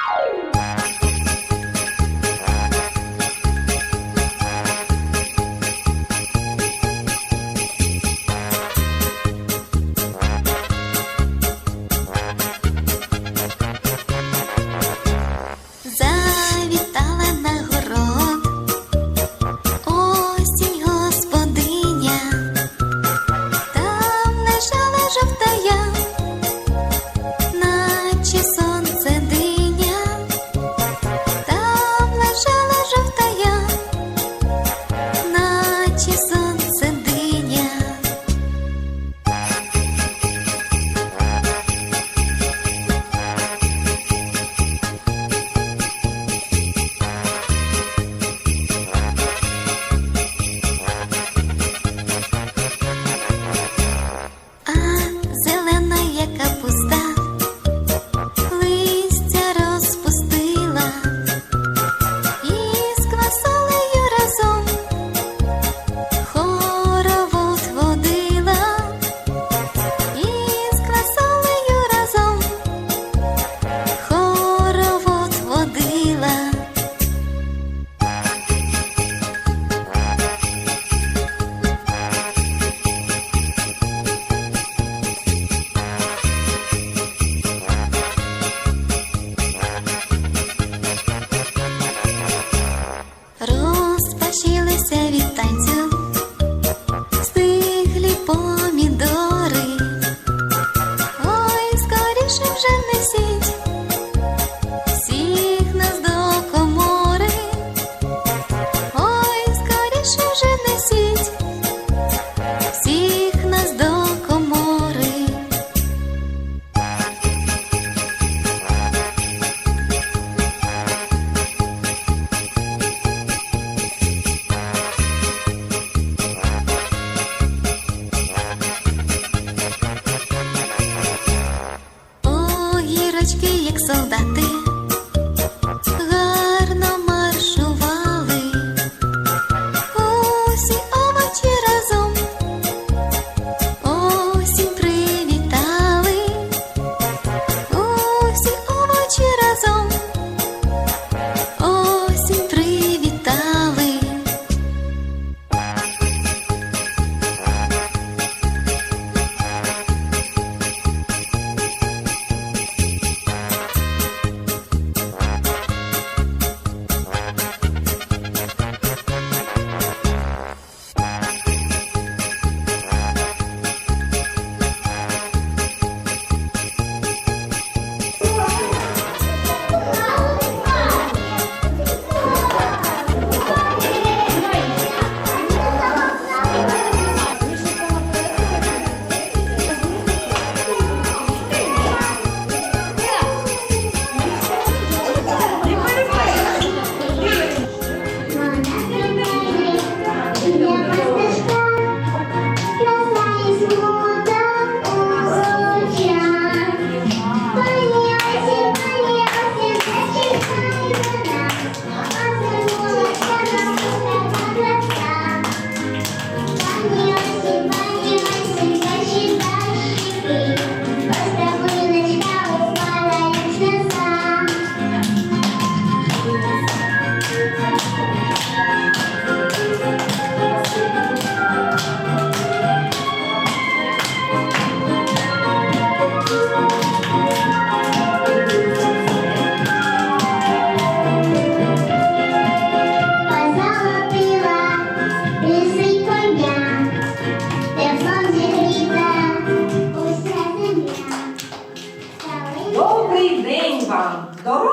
Wow. 波 Dos.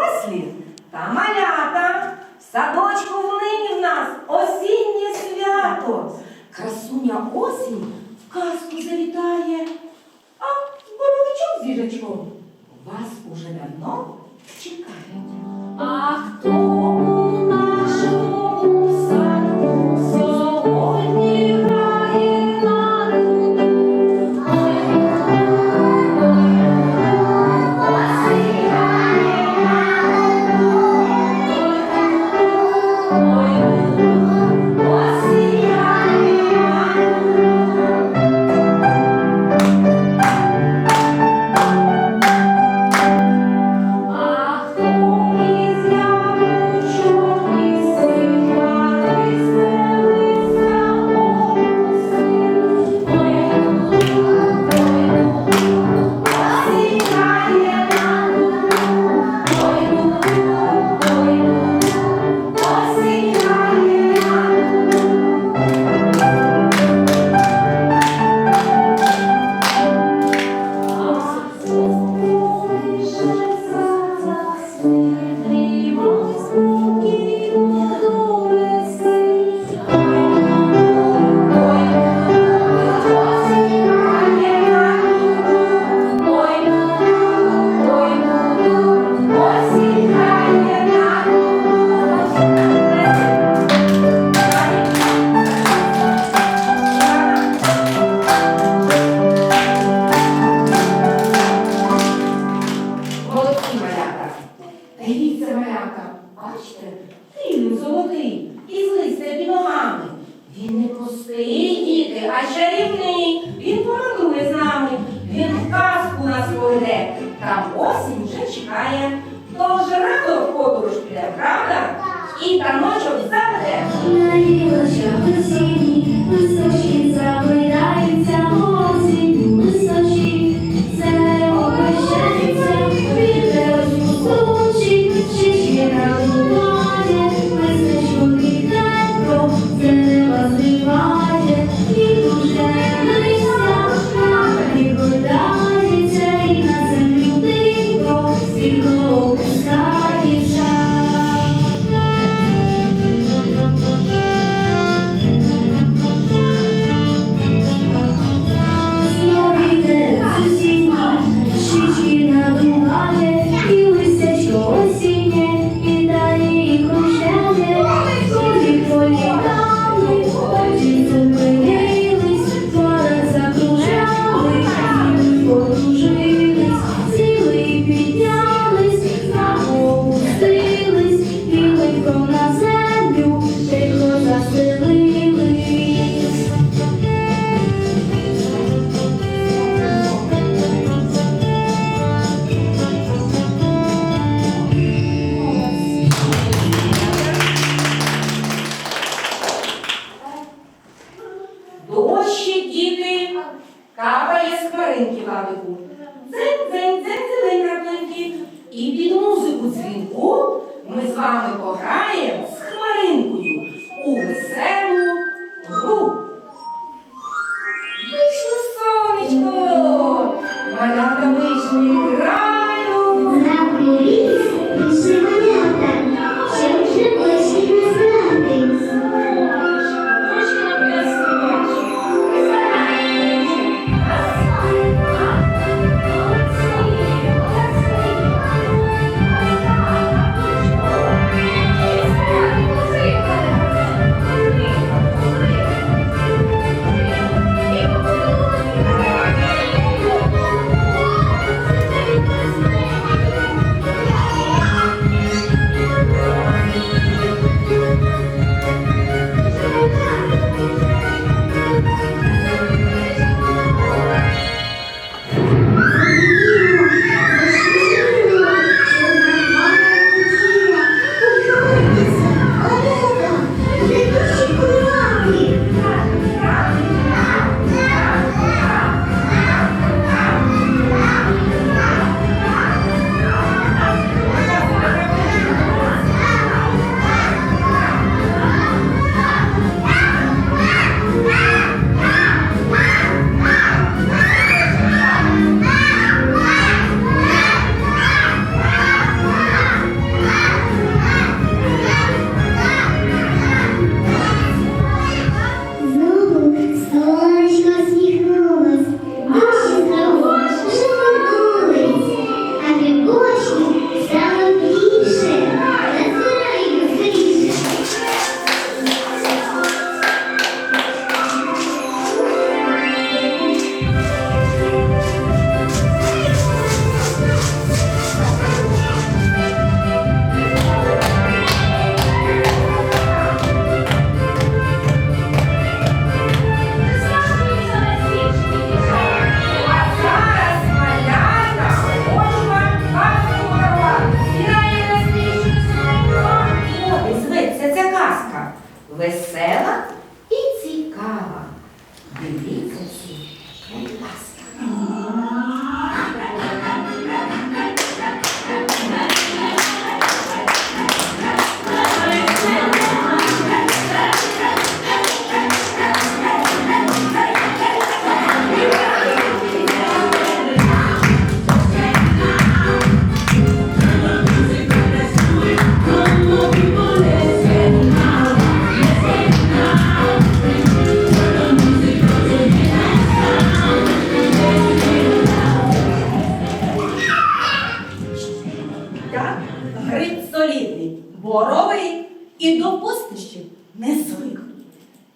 і до постищів не звикну.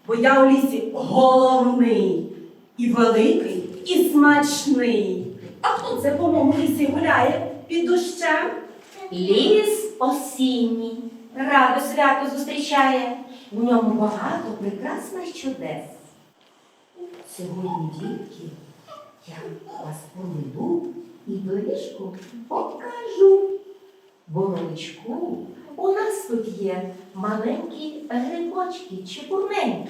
Бо я у лісі головний, і великий, і смачний. А хто це по моєму лісі гуляє під дощем? Ліс осінній, радо свято зустрічає. В ньому багато прекрасних чудес. Сьогодні, дітки, я вас поведу і доріжку покажу. Бо молочку у нас тут є маленькі грибочки чепурненькі.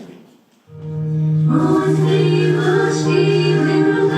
Ось грибочки, грибочки.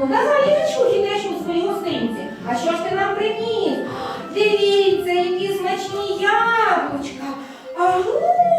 Ну казав літочку хитрячу своїй гостинці. А що ж ти нам приніс? Дивіться, які смачні яблучка. Агу! Ну,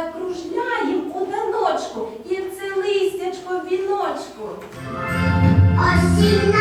Закружляємо у даночку, і це листячко віночку. Осінна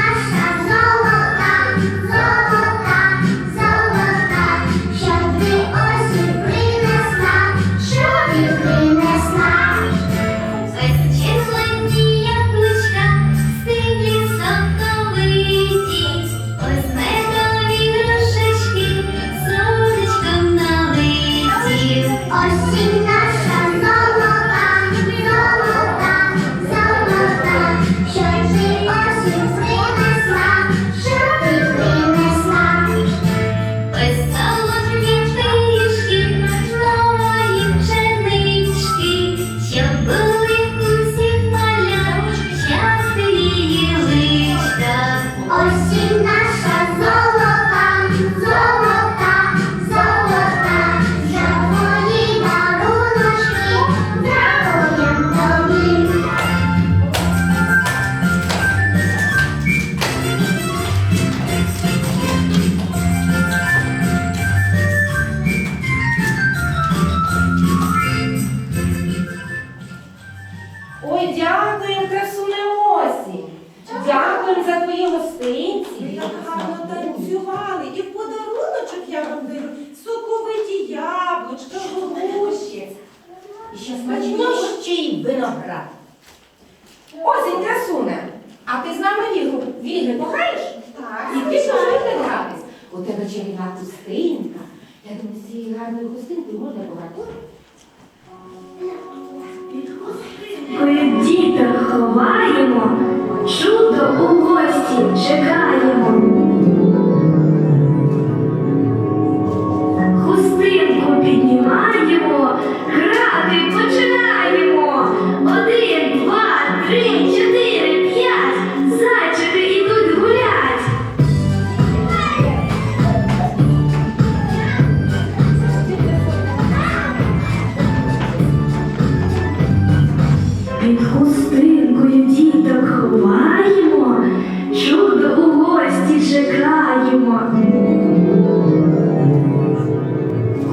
хустинка. Я думаю, з цієї гарної хустинкою можна. Коли діток ховаємо, чудо у гості чекаємо. Хустинку піднімаємо,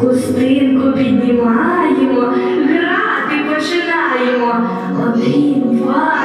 Хустинку піднімаємо, грати починаємо. Один, два,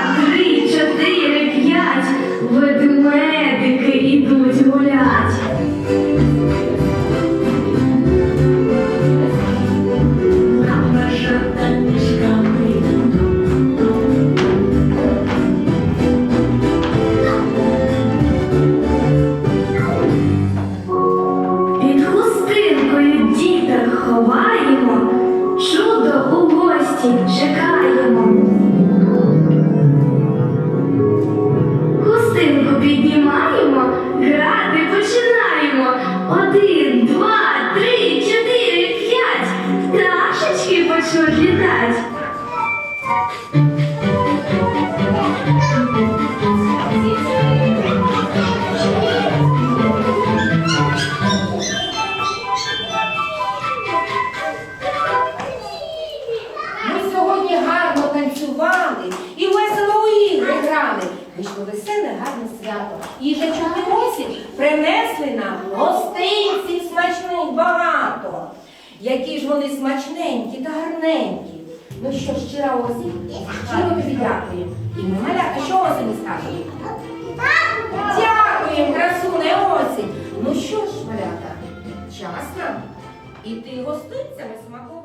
щира осінь, щиро тобі дякую. І ми маляка, що осені скажемо? Дякуємо, красуне осінь. Ну що ж, малята, час нам ти гостинцями смакувати.